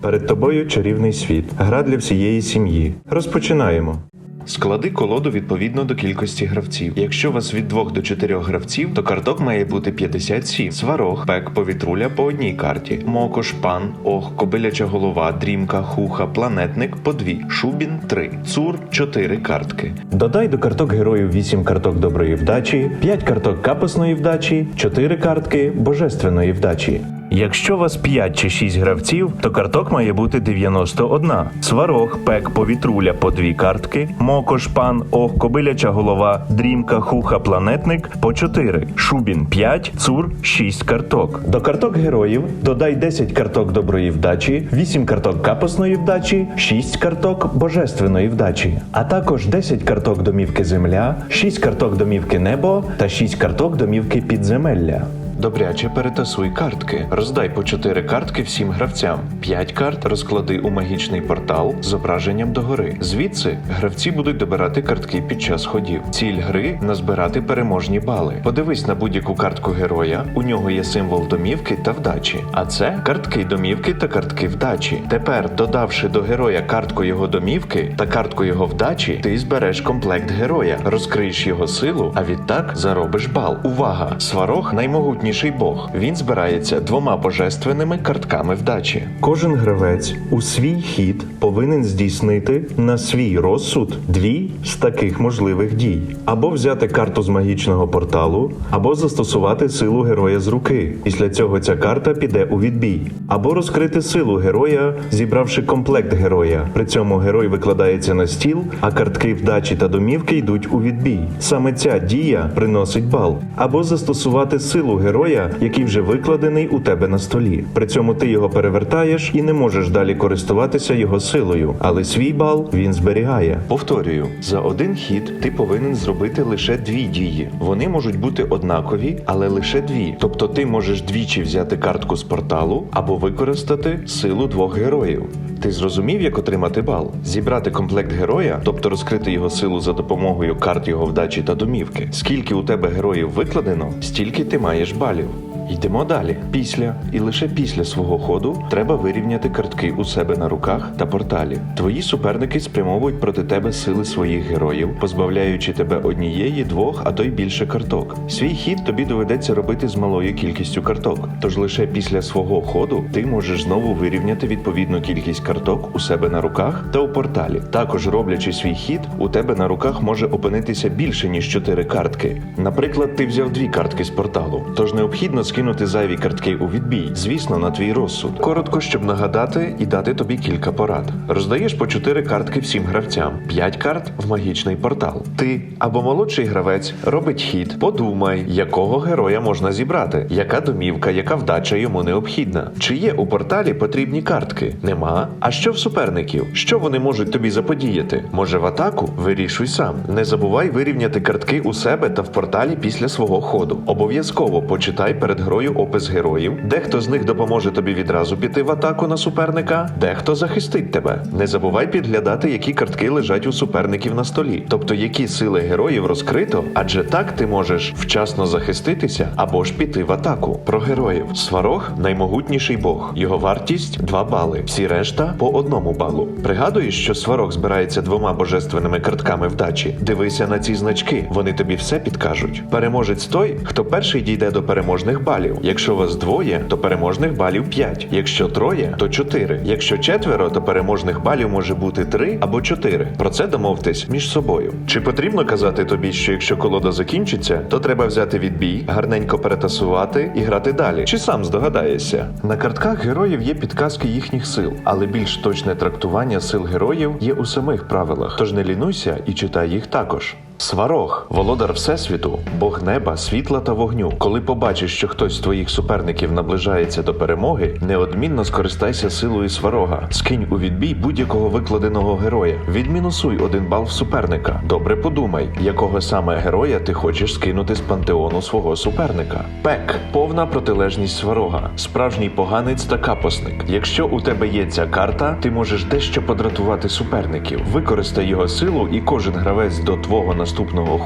Перед тобою чарівний світ, гра для всієї сім'ї. Розпочинаємо. Склади колоду відповідно до кількості гравців. Якщо у вас від 2 до 4 гравців, то карток має бути 57. Сварог, пек, повітруля по одній карті. Мокош, пан, ох, кобиляча голова, дрімка, хуха, планетник по дві. Шубін 3. Цур 4 картки. Додай до карток героїв 8 карток доброї вдачі, 5 карток капосної вдачі, 4 картки божественної вдачі. Якщо вас 5 чи 6 гравців, то карток має бути 91. Сварог, пек, повітруля по 2 картки, мокош, пан, ох, кобиляча голова, дрімка, хуха, планетник по 4, шубін 5, цур 6 карток. До карток героїв додай 10 карток доброї вдачі, 8 карток капосної вдачі, 6 карток божественної вдачі, а також 10 карток домівки земля, 6 карток домівки небо та 6 карток домівки підземелля. Добряче перетасуй картки. Роздай по 4 картки всім гравцям. 5 карт розклади у магічний портал з зображенням догори. Звідси гравці будуть добирати картки під час ходів. Ціль гри назбирати переможні бали. Подивись на будь-яку картку героя. У нього є символ домівки та вдачі. А це картки домівки та картки вдачі. Тепер, додавши до героя картку його домівки та картку його вдачі, ти збереш комплект героя, розкриєш його силу, а відтак заробиш бал. Увага! Сварог наймогутніший бог. Він збирається двома божественними картками вдачі. Кожен гравець у свій хід повинен здійснити на свій розсуд дві з таких можливих дій: або взяти карту з магічного порталу, або застосувати силу героя з руки. Після цього ця карта піде у відбій, або розкрити силу героя, зібравши комплект героя. При цьому герой викладається на стіл, а картки вдачі та домівки йдуть у відбій. Саме ця дія приносить бал, або застосувати силу героя, який вже викладений у тебе на столі. При цьому ти його перевертаєш і не можеш далі користуватися його силою, але свій бал він зберігає. Повторюю, за один хід ти повинен зробити лише дві дії. Вони можуть бути однакові, але лише дві. Тобто ти можеш двічі взяти картку з порталу або використати силу двох героїв. Ти зрозумів, як отримати бал? Зібрати комплект героя, тобто розкрити його силу за допомогою карт його вдачі та домівки. Скільки у тебе героїв викладено, стільки ти маєш балів. Йдемо далі. Після і лише після свого ходу треба вирівняти картки у себе на руках та порталі. Твої суперники спрямовують проти тебе сили своїх героїв, позбавляючи тебе однієї, двох, а то й більше карток. Свій хід тобі доведеться робити з малою кількістю карток. Тож лише після свого ходу ти можеш знову вирівняти відповідну кількість карток у себе на руках та у порталі. Також роблячи свій хід, у тебе на руках може опинитися більше ніж 4 картки. Наприклад, ти взяв дві картки з порталу, тож необхідно скинути зайві картки у відбій, звісно, на твій розсуд. Коротко, щоб нагадати і дати тобі кілька порад. Роздаєш по 4 картки всім гравцям, 5 карт в магічний портал. Ти або молодший гравець робить хід. Подумай, якого героя можна зібрати, яка домівка, яка вдача йому необхідна. Чи є у порталі потрібні картки? Нема. А що в суперників? Що вони можуть тобі заподіяти? Може в атаку? Вирішуй сам. Не забувай вирівняти картки у себе та в порталі після свого ходу. Обов'язково почитай перед грою опис героїв. Дехто з них допоможе тобі відразу піти в атаку на суперника, дехто захистить тебе. Не забувай підглядати, які картки лежать у суперників на столі, тобто які сили героїв розкрито, адже так ти можеш вчасно захиститися або ж піти в атаку. Про героїв Сварог наймогутніший бог. Його вартість 2 бали. Всі решта по одному балу. Пригадуєш, що сварог збирається двома божественними картками вдачі. Дивися на ці значки, вони тобі все підкажуть. Переможець той, хто перший дійде до переможних балів. Якщо вас двоє, то переможних балів 5. Якщо троє, то 4. Якщо четверо, то переможних балів може бути 3 або 4. Про це домовтесь між собою. Чи потрібно казати тобі, що якщо колода закінчиться, то треба взяти відбій, гарненько перетасувати і грати далі? Чи сам здогадаєшся? На картках героїв є підказки їхніх сил, але більш точне трактування сил героїв є у самих правилах. Тож не лінуйся і читай їх також. Сварог, володар Всесвіту, Бог неба, світла та вогню. Коли побачиш, що хтось з твоїх суперників наближається до перемоги, неодмінно скористайся силою сварога. Скинь у відбій будь-якого викладеного героя. Відмінусуй один бал в суперника. Добре подумай, якого саме героя ти хочеш скинути з пантеону свого суперника. Пек повна протилежність сварога, справжній поганець та капосник. Якщо у тебе є ця карта, ти можеш дещо подратувати суперників. Використай його силу, і кожен гравець до твого наступного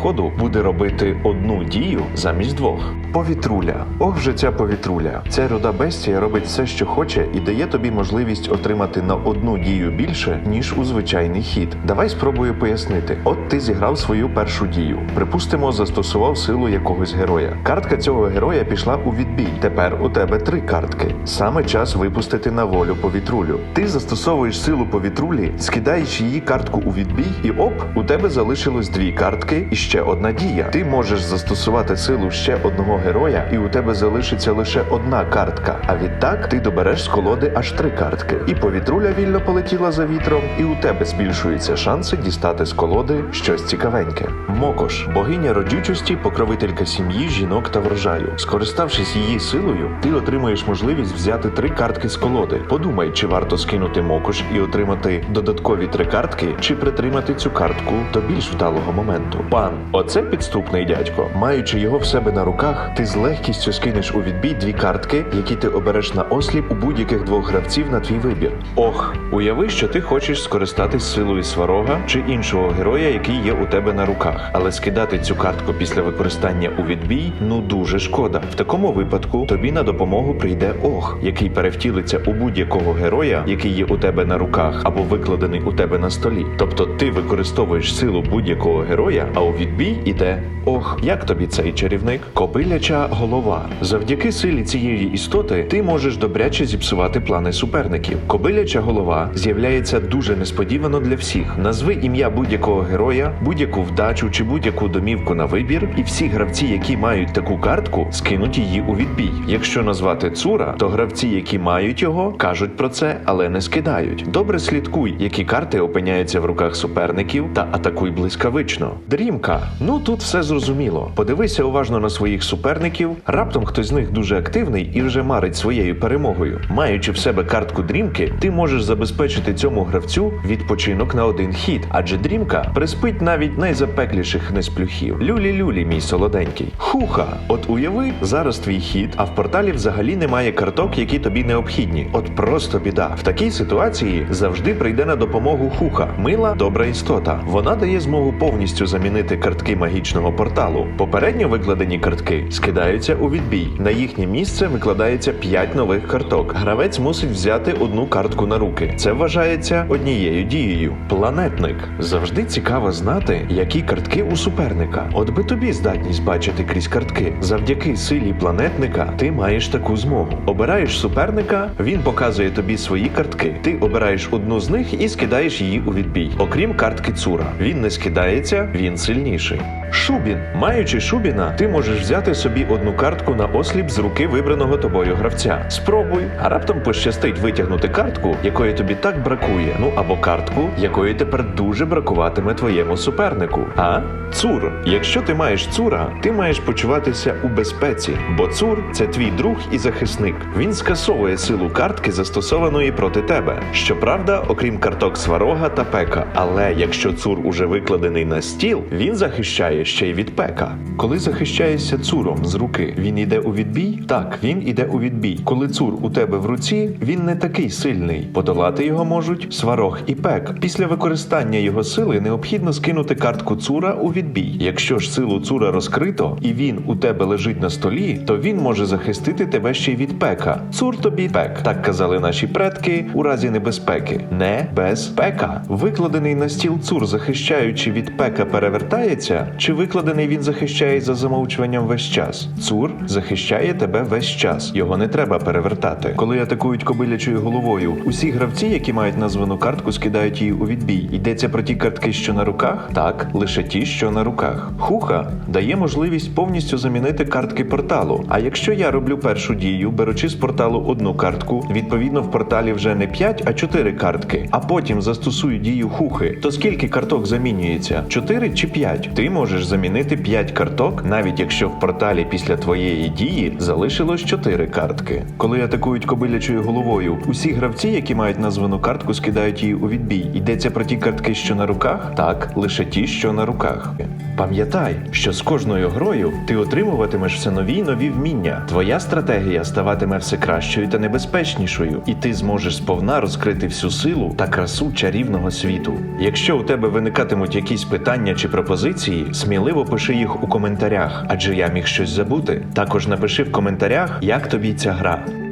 ходу буде робити одну дію замість двох. Повітруля. Ох вже ця повітруля. Ця руда бестія робить все, що хоче, і дає тобі можливість отримати на одну дію більше, ніж у звичайний хід. Давай спробую пояснити. От ти зіграв свою першу дію. Припустимо, застосував силу якогось героя. Картка цього героя пішла у відбій. Тепер у тебе три картки. Саме час випустити на волю повітрулю. Ти застосовуєш силу повітрулі, скидаєш її картку у відбій, і оп, у тебе залишилось дві картки і ще одна дія. Ти можеш застосувати силу ще одного героя, і у тебе залишиться лише одна картка. А відтак ти добереш з колоди аж три картки. І повітруля вільно полетіла за вітром, і у тебе збільшуються шанси дістати з колоди щось цікавеньке. Мокош, богиня родючості, покровителька сім'ї, жінок та врожаю. Скориставшись її силою, ти отримаєш можливість взяти три картки з колоди. Подумай, чи варто скинути мокош і отримати додаткові три картки, чи притримати цю картку до більш вдалого моменту. Пан, оце підступний дядько. Маючи його в себе на руках, ти з легкістю скинеш у відбій дві картки, які ти обереш на осліп у будь-яких двох гравців на твій вибір. Ох, уяви, що ти хочеш скористатись силою сварога чи іншого героя, який є у тебе на руках, але скидати цю картку після використання у відбій ну дуже шкода. В такому випадку тобі на допомогу прийде ох, який перевтілиться у будь-якого героя, який є у тебе на руках або викладений у тебе на столі. Тобто ти використовуєш силу будь-якого героя, а у відбій іде ох, як тобі цей чарівник? Кобиляча голова. Завдяки силі цієї істоти ти можеш добряче зіпсувати плани суперників. Кобиляча голова з'являється дуже несподівано для всіх. Назви ім'я будь-якого героя, будь-яку вдачу чи будь-яку домівку на вибір, і всі гравці, які мають таку картку, скинуть її у відбій. Якщо назвати Цура, то гравці, які мають його, кажуть про це, але не скидають. Добре слідкуй, які карти опиняються в руках суперників, та атакуй блискавично. Дрімка. Ну тут все зрозуміло. Подивися уважно на своїх суперників. Раптом хтось з них дуже активний і вже марить своєю перемогою. Маючи в себе картку дрімки, ти можеш забезпечити цьому гравцю відпочинок на один хід, адже дрімка приспить навіть найзапекліших несплюхів. Люлі-люлі, мій солоденький. Хуха! От уяви, зараз твій хід, а в порталі взагалі немає карток, які тобі необхідні. От просто біда. В такій ситуації завжди прийде на допомогу хуха. Мила добра істота. Вона дає змогу повністю замінити картки магічного порталу. Попередньо викладені картки скидаються у відбій. На їхнє місце викладається 5 нових карток. Гравець мусить взяти одну картку на руки. Це вважається однією дією. Планетник завжди цікаво знати, які картки у суперника. От би тобі здатність бачити крізь картки. Завдяки силі планетника ти маєш таку змогу. Обираєш суперника, він показує тобі свої картки. Ти обираєш одну з них і скидаєш її у відбій. Окрім картки Цура. Він не скидається, він сильніший. Шубін. Маючи Шубіна, ти можеш взяти собі одну картку на осліп з руки вибраного тобою гравця. Спробуй, а раптом пощастить витягнути картку, якої тобі так бракує. Ну або картку, якої тепер дуже бракуватиме твоєму супернику. А цур. Якщо ти маєш цура, ти маєш почуватися у безпеці, бо цур це твій друг і захисник. Він скасовує силу картки, застосованої проти тебе. Щоправда, окрім карток сварога та пека. Але якщо цур уже викладений на стіл, він захищає ще й від пека. Коли захищаєшся цуром з руки, він іде у відбій? Так, він іде у відбій. Коли цур у тебе в руці, він не такий сильний. Подолати його можуть сварог і пек. Після використання його сили необхідно скинути картку цура у відбій. Якщо ж силу цура розкрито і він у тебе лежить на столі, то він може захистити тебе ще й від пека. Цур тобі пек. Так казали наші предки у разі небезпеки. Не безпека. Викладений на стіл цур, захищаючи від пека, перевертається, чи викладений він захищає за замовчуванням весь час? Цур захищає тебе весь час. Його не треба перевертати. Коли атакують кобилячою головою, усі гравці, які мають названу картку, скидають її у відбій. Йдеться про ті картки, що на руках? Так, лише ті, що на руках. Хуха дає можливість повністю замінити картки порталу. А якщо я роблю першу дію, беручи з порталу одну картку, відповідно в порталі вже не 5, а 4 картки, а потім застосую дію хухи, то скільки карток замінюється? 4 чи 5? Ти можеш замінити 5 карток, навіть якщо в порталі після твоєї дії залишилось 4 картки. Коли атакують кобилячою головою, усі гравці, які мають названу картку, скидають її у відбій. Йдеться про ті картки, що на руках? Так, лише ті, що на руках. Пам'ятай, що з кожною грою ти отримуватимеш все нові й нові вміння. Твоя стратегія ставатиме все кращою та небезпечнішою, і ти зможеш сповна розкрити всю силу та красу чарівного світу. Якщо у тебе виникатимуть якісь питання чи пропозиції, сміливо пиши їх у коментарях, адже я міг щось забути. Також напиши в коментарях, як тобі ця гра.